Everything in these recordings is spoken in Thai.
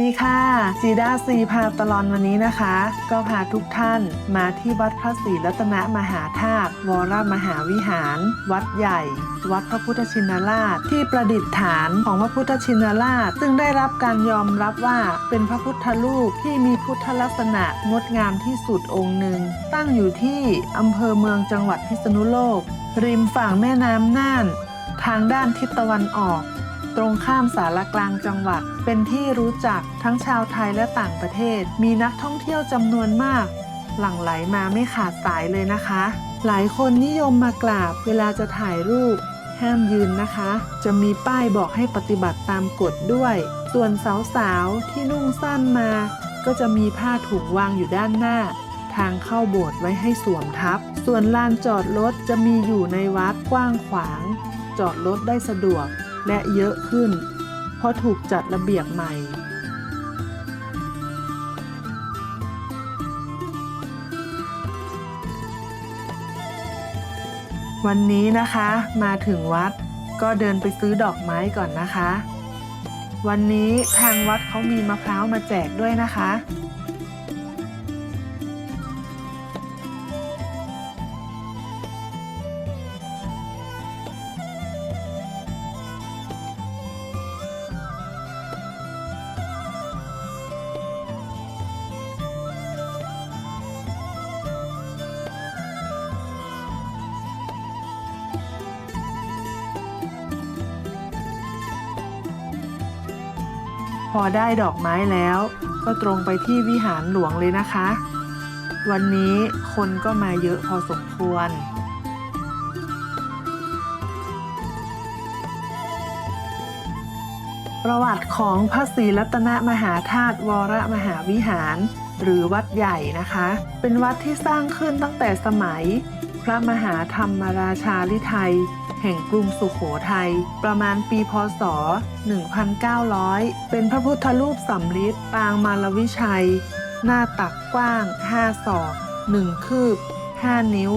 ดีค่ะ จีด้าซีพาตลอนวันนี้นะคะ ก็พาทุกท่านมาที่วัดพระศรีรัตนมหาธาตุวรมหาวิหาร วัดใหญ่ วัดพระพุทธชินราช ที่ประดิษฐานของพระพุทธชินราช ซึ่งได้รับการยอมรับว่าเป็นพระพุทธรูปที่มีพุทธลักษณะงดงามที่สุดองค์หนึ่ง ตั้งอยู่ที่อำเภอเมืองจังหวัดพิษณุโลก ริมฝั่งแม่น้ำน่าน ทางด้านทิศตะวันออก ตรงข้ามสารกลางจังหวัด เป็นที่รู้จักทั้งชาวไทยและต่างประเทศ มีนักท่องเที่ยวจำนวนมาก หลั่งไหลมาไม่ขาดสายเลยนะคะ หลายคนนิยมมากราบเวลาจะถ่ายรูป ห้ามยืนนะคะ จะมีป้ายบอกให้ปฏิบัติตามกฎด้วย ส่วนสาวๆที่นุ่งสั้นมา ก็จะมีผ้าถุงวางอยู่ด้านหน้าทางเข้าโบสถ์ไว้ให้สวมทับ ส่วนลานจอดรถจะมีอยู่ในวัดกว้างขวาง จอดรถได้สะดวก และเยอะขึ้น เพราะถูกจัดระเบียบใหม่ วันนี้นะคะมาถึงวัดก็เดินไปซื้อดอกไม้ก่อนนะคะ วันนี้ทางวัดเขามีมะพร้าวมาแจกด้วยนะคะ พอได้ดอกไม้แล้ว ก็ตรงไปที่วิหารหลวงเลยนะคะ วันนี้คนก็มาเยอะพอสมควร ประวัติของพระศรีรัตนมหาธาตุวรมหาวิหาร หรือวัดใหญ่นะคะ เป็นวัดที่สร้างขึ้นตั้งแต่สมัย พระมหาธรรมราชาลิไทย แห่งกรุงสุขโขทัยประมาณปีพศ 1900 เป็นพระพุทธรูปสำริดปางมารวิชัย หน้าตักกว้าง 5 ศอก 1 คืบ 5 นิ้ว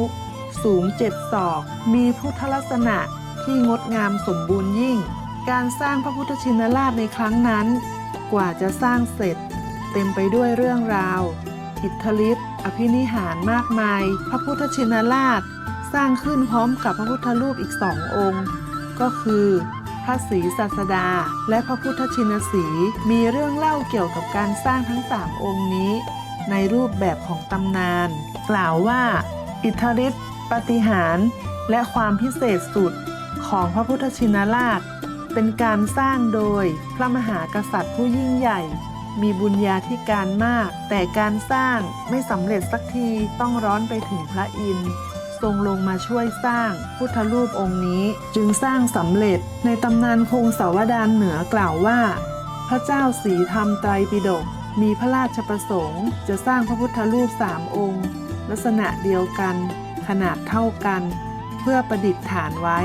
สูง 7 ศอก มีพุทธลักษณะที่งดงามสมบูรณ์ยิ่ง การสร้างพระพุทธชินราชในครั้งนั้น กว่าจะสร้างเสร็จ เต็มไปด้วยเรื่องราว อิทธิฤทธิ์อภินิหารมากมาย พระพุทธชินราช สร้างขึ้นพร้อมกับพระพุทธรูปอีกสององค์ ก็คือพระศรีศาสดา และพระพุทธชินสีมีเรื่องเล่าเกี่ยวกับการสร้างทั้งสามองค์นี้ ในรูปแบบของตำนาน กล่าวว่า อิทธิฤทธิปฏิหารและความพิเศษสุดของพระพุทธชินราช เป็นการสร้างโดยพระมหากษัตริย์ผู้ยิ่งใหญ่ มีบุญญาธิการมาก แต่การสร้างไม่สำเร็จสักทีต้องร้อนไปถึงพระอินทร์ ทรงลงมาช่วยสร้างพุทธรูปองค์นี้จึงสร้างสำเร็จในตำนานคงสาวดารเหนือกล่าวว่า พระเจ้าสีธรรมไตรปิฎกมีพระราชประสงค์ จะสร้างพระพุทธรูปสามองค์ ลักษณะเดียวกัน ขนาดเท่ากัน เพื่อประดิษฐานไว้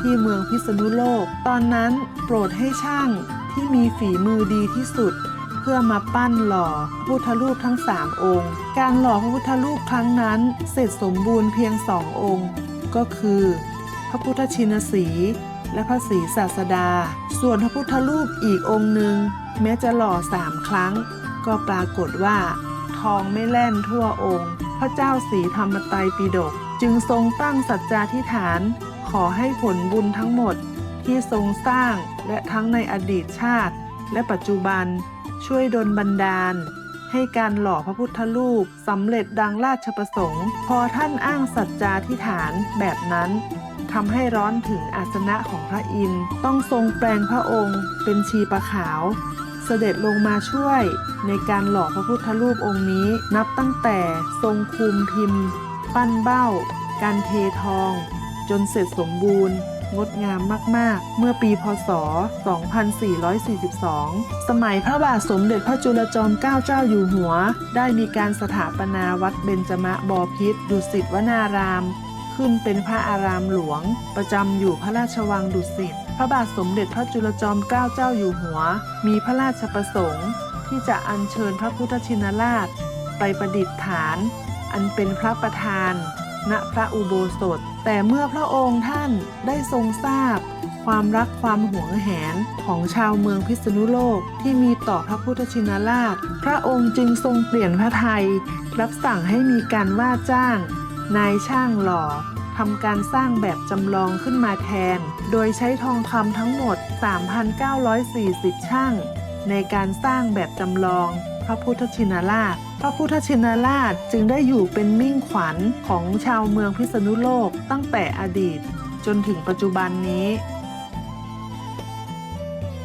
ที่เมืองพิษณุโลก ตอนนั้นโปรดให้ช่างที่มีฝีมือดีที่สุด พื่อมาปั้นหล่อกพุทธรูปทั้งสามองค์ การหล่อพระพุทธรูปครั้งนั้นเสร็จสมบูรณ์เพียงสององค์ ก็คือ พระพุทธชินสีและพระศรีศาสดา ส่วนพระพุทธรูปอีกองค์หนึ่งแม้จะหล่อสามครั้ง ก็ปรากฏว่า ทองไม่แล่นทั่วองค์ พระเจ้าสีธรรมไตรปิฎกจึงทรงตั้งสัจจาธิฐาน ขอให้ผลบุญทั้งหมดที่ทรงสร้างและทั้งในอดีตชาติ และปัจจุบัน ช่วยดลบันดาล ให้การหล่อพระพุทธรูปสำเร็จดังราชประสงค์ พอท่านอ้างสัจจาธิฐานแบบนั้นทำให้ร้อนถึงอาสนะของพระอินทร์ต้องทรงแปลงพระองค์เป็นชีประขาว เสด็จลงมาช่วยในการหล่อพระพุทธรูปองค์นี้นับตั้งแต่ทรงคุมพิมพ์ ปั้นเบ้า การเททอง จนเสร็จสมบูรณ์ งดงามมาก ๆ เมื่อปีพศ 2442 สมัยพระบาทสมเด็จพระจุลจอมเกล้าเจ้าอยู่หัว ได้มีการสถาปนาวัดเบญจมะบอพิษดุสิตวนาราม ขึ้นเป็นพระอารามหลวง ประจำอยู่พระราชวังดุสิต พระบาทสมเด็จพระจุลจอมเกล้าเจ้าอยู่หัว มีพระราชประสงค์ ที่จะอัญเชิญพระพุทธชินราช ไปประดิษฐาน อันเป็นพระประธาน ณพระอุโบสถ แต่เมื่อพระองค์ท่านได้ทรงทราบ ความรักความหวงแหนของชาวเมืองพิษณุโลกที่มีต่อพระพุทธชินราช พระองค์จึงทรงเปลี่ยนพระไทย รับสั่งให้มีการว่าจ้าง นายช่างหล่อทำการสร้างแบบจำลองขึ้นมาแทน โดยใช้ทองคำทั้งหมด 3,940 ช่าง ในการสร้างแบบจำลองพระพุทธชินราช พระพุทธชินราชจึงได้อยู่เป็นมิ่งขวัญของชาวเมืองพิษณุโลกตั้งแต่อดีตจนถึงปัจจุบันนี้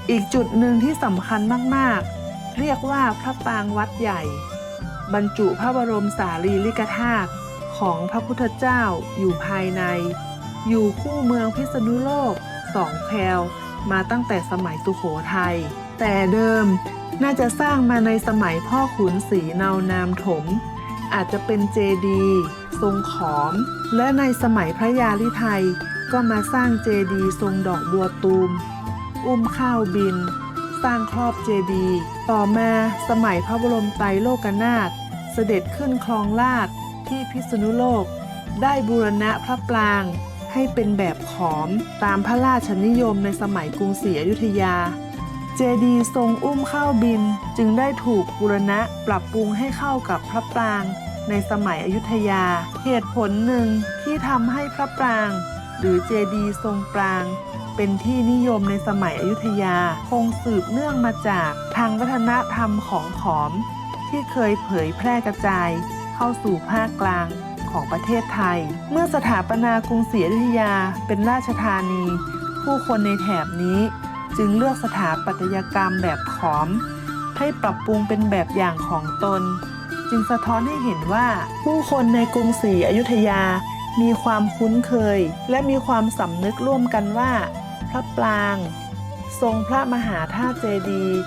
อีกจุดหนึ่งที่สำคัญมาก ๆ เรียกว่าพระปรางวัดใหญ่ บรรจุพระบรมสารีริกธาตุของพระพุทธเจ้าอยู่ภายใน อยู่คู่เมืองพิษณุโลกสองแควมาตั้งแต่สมัยสุโขทัยแต่เดิม น่าจะสร้างมาในสมัยพ่อขุนศรีเนานามถม อาจจะเป็นเจดีทรงขอม และในสมัยพระยาลิไทย ก็มาสร้างเจดีทรงดอกบัวตูม อุ้มข้าวบิน สร้างครอบเจดี ต่อมาสมัยพระบรมไตรโลกนาถเสด็จขึ้นคลองลาดที่พิษณุโลก ได้บูรณะพระปรางให้เป็นแบบขอมตามพระราชนิยมในสมัยกรุงศรีอยุธยา เจดีย์ทรงอุ้มข้าวบินจึงได้ถูกบูรณะปรับปรุงให้เข้ากับพระปราง ในสมัยอยุธยา เหตุผลหนึ่งที่ทำให้พระปราง หรือเจดีย์ทรงปราง เป็นที่นิยมในสมัยอยุธยา คงสืบเนื่องมาจากทางวัฒนธรรมของขอม ที่เคยเผยแพร่กระจาย เข้าสู่ภาคกลางของประเทศไทย เมื่อสถาปนากรุงศรีอยุธยาเป็นราชธานี ผู้คนในแถบนี้ จึงเลือกสถาปัตยกรรมแบบขอม ให้ปรับปรุงเป็นแบบอย่างของตน จึงสะท้อนให้เห็นว่า ผู้คนในกรุงศรีอยุธยา มีความคุ้นเคย และมีความสำนึกร่วมกันว่า พระปราง ทรงพระมหาธาตุเจดีย์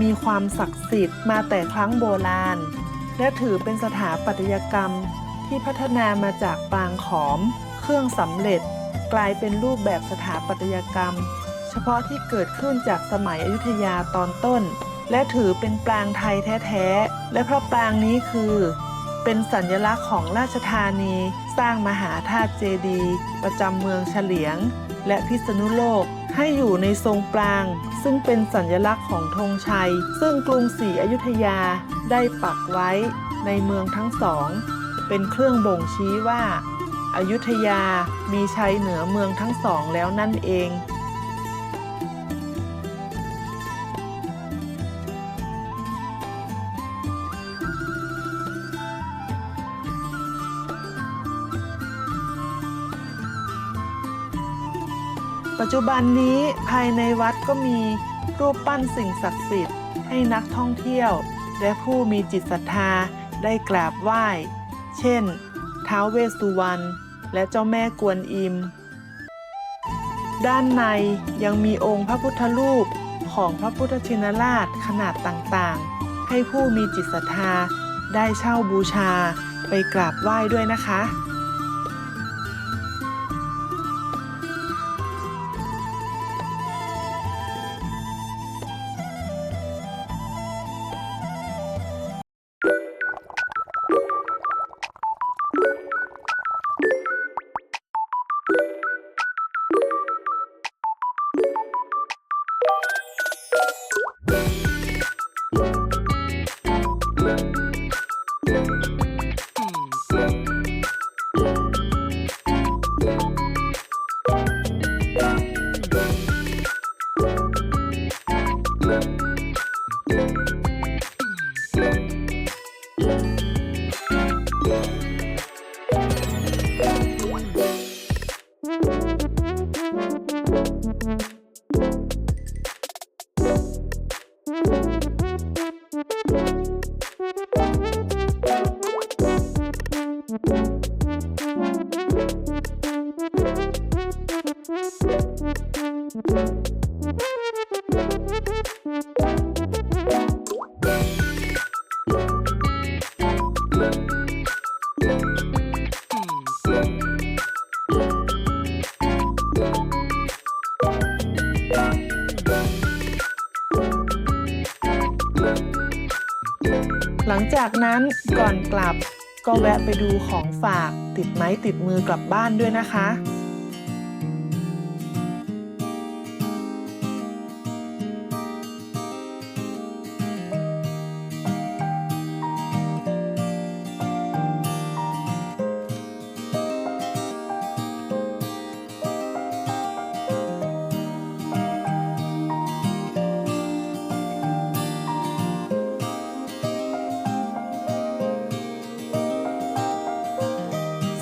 มีความศักดิ์สิทธิ์มาแต่ครั้งโบราณ และถือเป็นสถาปัตยกรรมที่พัฒนามาจากปางขอม เครื่องสำเร็จ กลายเป็นรูปแบบสถาปัตยกรรม พาะที่เกิดขึ้นจากสมัยอยุธยาตอนต้น และถือเป็นปรางไทยแท้ๆ และพระปรางนี้คือ เป็นสัญลักษณ์ของราชธานี สร้างมหาธาตุเจดีย์ประจำเมืองเฉลียง และพิษณุโลกให้อยู่ในทรงปราง ซึ่งเป็นสัญลักษณ์ของธงชัย ซึ่งกรุงศรีอยุธยาได้ปักไว้ในเมืองทั้งสอง เป็นเครื่องบ่งชี้ว่าอายุทยามีชัยเหนือเมืองทั้งสองแล้วนั่นเอง ปัจจุบันนี้ภายในวัดก็มีรูปปั้นสิ่งศักดิ์สิทธิ์ให้นักท่องเที่ยว และผู้มีจิตศรัทธาได้กราบไหว้ เช่น ท้าวเวสสุวรรณและเจ้าแม่กวนอิม ด้านในยังมีองค์พระพุทธรูปของพระพุทธชินราชขนาดต่างๆ ให้ผู้มีจิตศรัทธาได้เช่าบูชาไปกราบไหว้ด้วยนะคะ หลังจากนั้นก่อนกลับก็แวะไปดูของฝากติดไม้ติดมือกลับบ้านด้วยนะคะ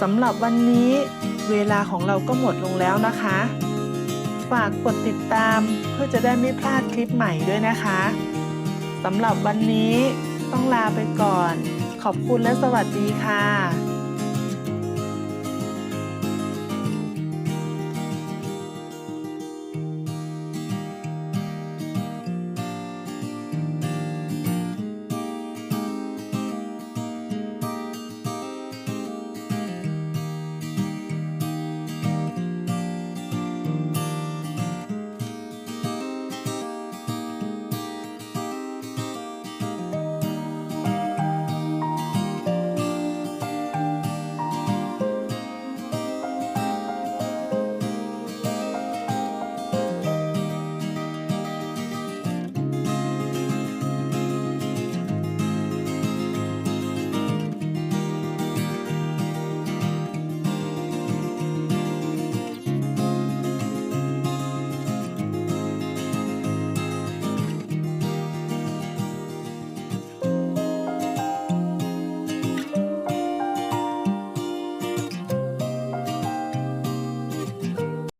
สำหรับวันนี้เวลาของเราก็หมดลงแล้วนะคะ ฝากกดติดตามเพื่อจะได้ไม่พลาดคลิปใหม่ด้วยนะคะสำหรับวันนี้ต้องลาไปก่อน ขอบคุณและสวัสดีค่ะ